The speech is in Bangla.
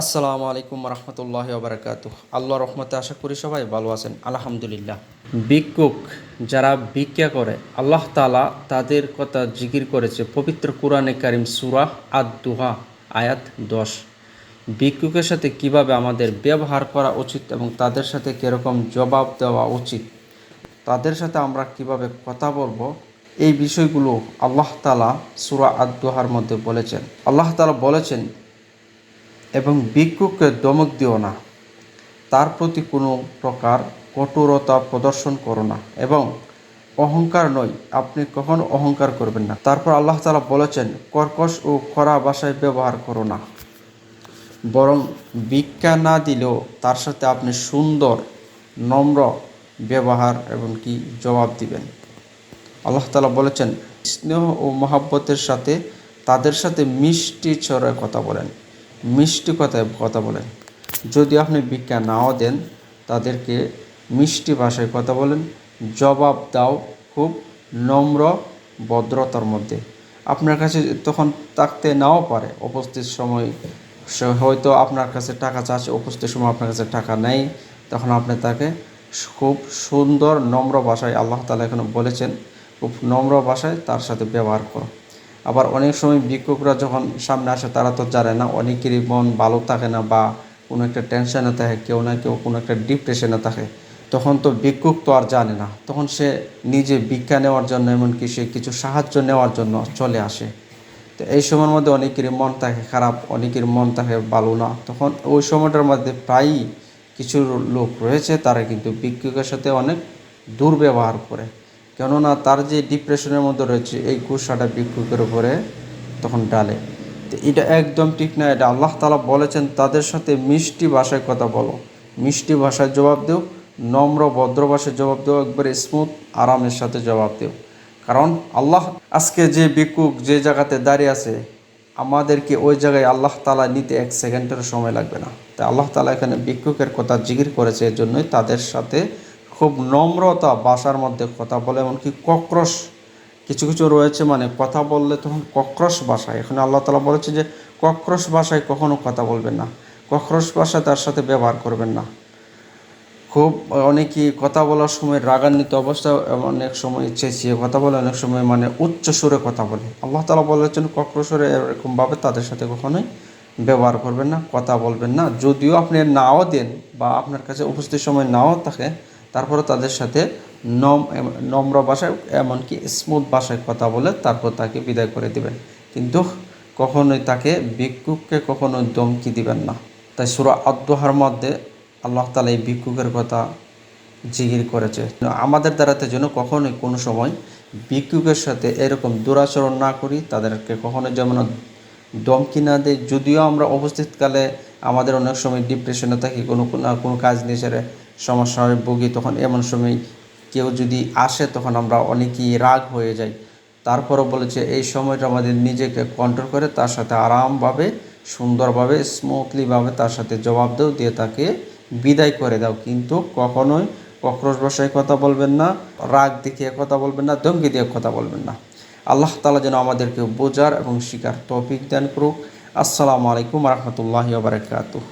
আসসালামু আলাইকুম রহমতুল্লাহ বারকাত আল্লাহ রহমতে আশা করি সবাই ভালো আছেন, আলহামদুলিল্লাহ। ভিক্ষুক যারা ভিক্ষা করে, আল্লাহ তালা তাদের কথা জিকির করেছে, পবিত্র কোরআনে কারিম সুরাহ আদ দুহা আয়াত দশ। ভিক্ষুকের সাথে কীভাবে আমাদের ব্যবহার করা উচিত এবং তাদের সাথে কীরকম জবাব দেওয়া উচিত, তাদের সাথে আমরা কীভাবে কথা বলব, এই বিষয়গুলো আল্লাহ তালা সুরা আদ দুহার মধ্যে বলেছেন। আল্লাহ তালা বলেছেন এবং ভিক্ষুককে দমক দিও না। তার প্রতি কোনো প্রকার কঠোরতা প্রদর্শন করো না এবং অহংকার নয়, আপনি কখনো অহংকার করবেন না। তারপর আল্লাহ তালা বলেছেন, কর্কশ ও খরা ভাষায় ব্যবহার করো না। বরং ভিক্ষা না দিলেও তার সাথে আপনি সুন্দর, নম্র ব্যবহার এবং কি জবাব দিবেন। আল্লাহ তালা বলেছেন, স্নেহ ও মহাব্বতের সাথে তাদের সাথে মিষ্টি ছড়ায় কথা বলেন। মিষ্টি কথায় কথা বলেন। যদি আপনি ভিক্ষা নাও দেন, তাদেরকে মিষ্টি ভাষায় কথা বলেন। জবাব দাও খুব নম্র ভদ্রতার মধ্যে। আপনার কাছে তখন থাকতে নাও পারে। উপস্থিত সময় হয়তো আপনার কাছে টাকা চাচ্ছে, উপস্থিত সময় আপনার কাছে টাকা নেই। তখন আপনি তাকে খুব সুন্দর, নম্র ভাষায় আল্লাহ তালা এখানে বলেছেন, খুব নম্র ভাষায় তার সাথে ব্যবহার করো। আবার অনেক সময় ভিক্ষুকরা যখন সামনে আসে, তারা তো জানে না, অনেকেরই মন ভালো থাকে না বা কোনো একটা টেনশনে থাকে, কেউ না কেউ কোনো একটা ডিপ্রেশনে থাকে। তখন তো ভিক্ষুক তো আর জানে না। তখন সে নিজে ভিক্ষা নেওয়ার জন্য, এমনকি সে কিছু সাহায্য নেওয়ার জন্য চলে আসে। তো এই সময়ের মধ্যে অনেকেরই মন থাকে খারাপ, অনেকের মন থাকে ভালো না। তখন ওই সময়টার মধ্যে প্রায়ই কিছু লোক রয়েছে, তারা কিন্তু ভিক্ষুকের সাথে অনেক দুর্ব্যবহার করে। কেননা তার যে ডিপ্রেশনের মধ্যে রয়েছে, এই গুসাটা ভিক্ষুকের উপরে তখন ডালে। তো এটা একদম ঠিক না, এটা আল্লাহ তালা বলেছেন, তাদের সাথে মিষ্টি ভাষায় কথা বলো। মিষ্টি ভাষায় জবাব দেও, নম্র ভদ্র ভাষায় জবাব দেও, একবারে স্মুথ আরামের সাথে জবাব দেও। কারণ আল্লাহ আজকে যে ভিক্ষুক যে জায়গাতে দাঁড়িয়ে আছে, আমাদেরকে ওই জায়গায় আল্লাহ তালা নিতে এক সেকেন্ডের সময় লাগবে না। তাই আল্লাহ তালা এখানে ভিক্ষুকের কথা জিগির করেছে এর জন্যই তাদের সাথে খুব নম্রতা বাসার মধ্যে কথা বলে, এমনকি কক্রস কিছু কিছু রয়েছে মানে কথা বললে তখন কক্রস ভাষায় এখানে আল্লাহ তালা বলেছে যে কক্রস ভাষায় কখনো কথা বলবেন না। কক্রস ভাষায় তার সাথে ব্যবহার করবেন না। খুব অনেকেই কথা বলার সময় রাগান্বিত অবস্থা, অনেক সময় চেঁচিয়ে কথা বলে, অনেক সময় মানে উচ্চ সুরে কথা বলে। আল্লাহ তালা বলেছেন কক্রসরে এরকমভাবে তাদের সাথে কখনোই ব্যবহার করবেন না, কথা বলবেন না। যদিও আপনি নাও দেন বা আপনার কাছে উপস্থিত সময় নাও থাকে তারপরে তাদের সাথে নম নম্র ভাষায়, এমনকি স্মুথ ভাষায় কথা বলে তারপর তাকে বিদায় করে দিবেন। কিন্তু কখনোই তাকে ভিক্ষুককে কখনোই দমকি দিবেন না। তাই সুরা আদোহার মধ্যে আল্লাহ তালা এই ভিক্ষুকের কথা জিগির করেছে। আমাদের দ্বারাতে যেন কখনোই কোনো সময় ভিক্ষুকের সাথে এরকম দুরাচরণ না করি, তাদেরকে কখনোই যেমন দমকি না দেয় যদিও আমরা উপস্থিতকালে আমাদের অনেক সময় ডিপ্রেশনে থাকি, কোনো না কোনো কাজ নিয়ে সেরে সমস্যায় ভুগি তখন এমন সময় কেউ যদি আসে তখন আমরা অনেকেই রাগ হয়ে যাই। তারপরও বলেছে, এই সময়টা আমাদের নিজেকে কন্ট্রোল করে, তার সাথে আরামভাবে, সুন্দরভাবে স্মুথলিভাবে তার সাথে জবাব দাও, দিয়ে তাকে বিদায় করে দাও। কিন্তু কখনোই কক্রোশ ভাষায় কথা বলবেন না, রাগ দেখিয়ে কথা বলবেন না, ধমকি দিয়ে কথা বলবেন না। আল্লাহ তালা যেন আমাদেরকে বোঝার এবং শিকার তৌফিক দান করুক। আসসালামু আলাইকুম রহমতুল্লাহ বারকাত